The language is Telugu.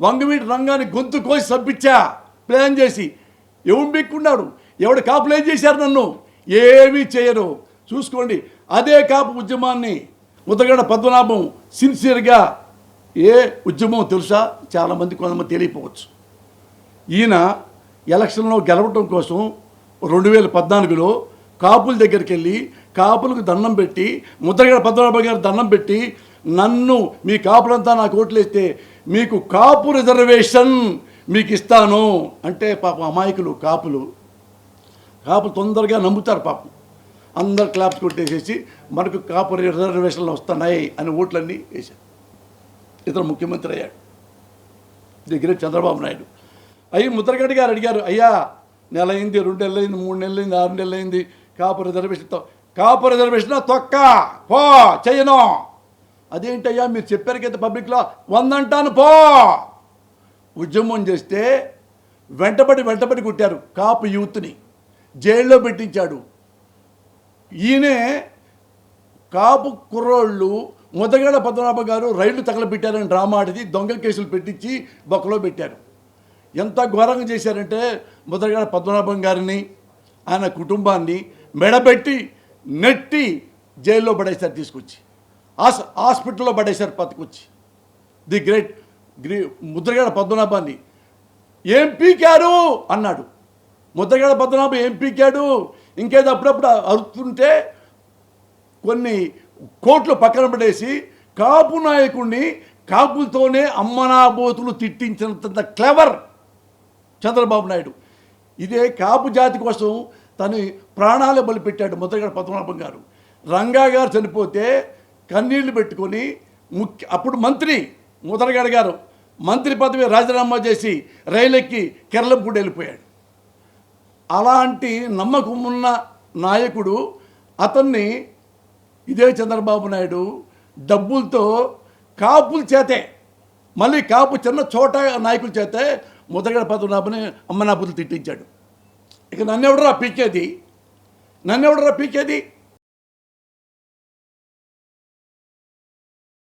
వంగవీటి రంగాన్ని గొంతు కోసి చంపించా. ప్లాన్ చేసి. ఎవడు బిక్కున్నాడు? ఎవడు కాపులు ఏం చేశారు నన్ను? ఏమీ చేయరు. చూసుకోండి అదే కాపు ఉద్యమాన్ని ముద్రగడ పద్మనాభం సిన్సియర్గా ఏ ఉద్యమం తెలుసా? చాలామంది కొంతమంది తెలియకపోవచ్చు. ఈయన ఎలక్షన్లో గెలవటం కోసం రెండు వేల పద్నాలుగులో కాపుల దగ్గరికి వెళ్ళి కాపులకు దండం పెట్టి ముద్రగడ పద్మనాభం గారు దండం పెట్టి నన్ను మీ కాపులంతా నాకు ఓట్లేస్తే మీకు కాపు రిజర్వేషన్ మీకు ఇస్తాను అంటే పాపం అమాయకులు కాపులు. కాపులు తొందరగా నమ్ముతారు పాపం. అందరు క్లాప్స్ కొట్టేసేసి మనకు కాపు రిజర్వేషన్లు వస్తున్నాయి అని ఓట్లన్నీ వేశారు. ఇతను ముఖ్యమంత్రి అయ్యాడు. దగ్గర చంద్రబాబు నాయుడు. అయ్యి ముద్రగడ్డి గారు అడిగారు అయ్యా నెల అయింది రెండు నెలలు అయింది మూడు నెలలు అయింది ఆరు నెలలు అయింది కాపు రిజర్వేషన్తో కాపు రిజర్వేషన్ తొక్క పో చేయను. అదేంటయ్యా మీరు చెప్పారు కదా పబ్లిక్లో? వందంటాను పో! ఉద్యమం చేస్తే వెంటబడి వెంటబడి కొట్టారు కాపు యూత్ని. జైల్లో పెట్టించాడు. ఈయనే కాపు కుర్రోళ్ళు ముదగడ పద్మనాభ గారు రైళ్ళు తగలబెట్టారని డ్రామా ఆడిది దొంగ కేసులు పెట్టించి బొక్కలో పెట్టారు. ఎంత ఘోరంగా చేశారంటే ముదగడ పద్మనాభం గారిని ఆయన కుటుంబాన్ని మెడబెట్టి నెట్టి జైల్లో పడేశారు తీసుకొచ్చి. హాస్ హాస్పిటల్లో పడేశారు పట్టుకొచ్చి ది గ్రేట్ గ్రీ ముద్రగడ పద్మనాభాన్ని. ఏం పీకారు? అన్నాడు. ముద్రగడ పద్మనాభం ఏం పీకాడు? ఇంకేదో అప్పుడప్పుడు అరుతుంటే కొన్ని కోట్లు పక్కన పడేసి కాపు నాయకుడిని కాపులతోనే అమ్మనాబోతులు తిట్టించినంత క్లెవర్ చంద్రబాబు నాయుడు. ఇదే కాపు జాతి కోసం తను ప్రాణాలు బలిపెట్టాడు ముద్రగడ పద్మనాభం గారు. రంగా గారు చనిపోతే కన్నీళ్ళు పెట్టుకొని ముఖ్య అప్పుడు మంత్రి ముద్రగడ గారు మంత్రి పదవి రాజీనామా చేసి రైలెక్కి కెరళంపూడి వెళ్ళిపోయాడు. అలాంటి నమ్మకం ఉన్న నాయకుడు అతన్ని ఇదే చంద్రబాబు నాయుడు డబ్బులతో కాపుల చేతే మళ్ళీ కాపు చిన్న చోట నాయకుల చేతే ముద్రగడ పద్మనాభని అమ్మనాపులు తిట్టించాడు. ఇక నన్నెవడరా పీకేది? నన్నెవడరా పీకేది?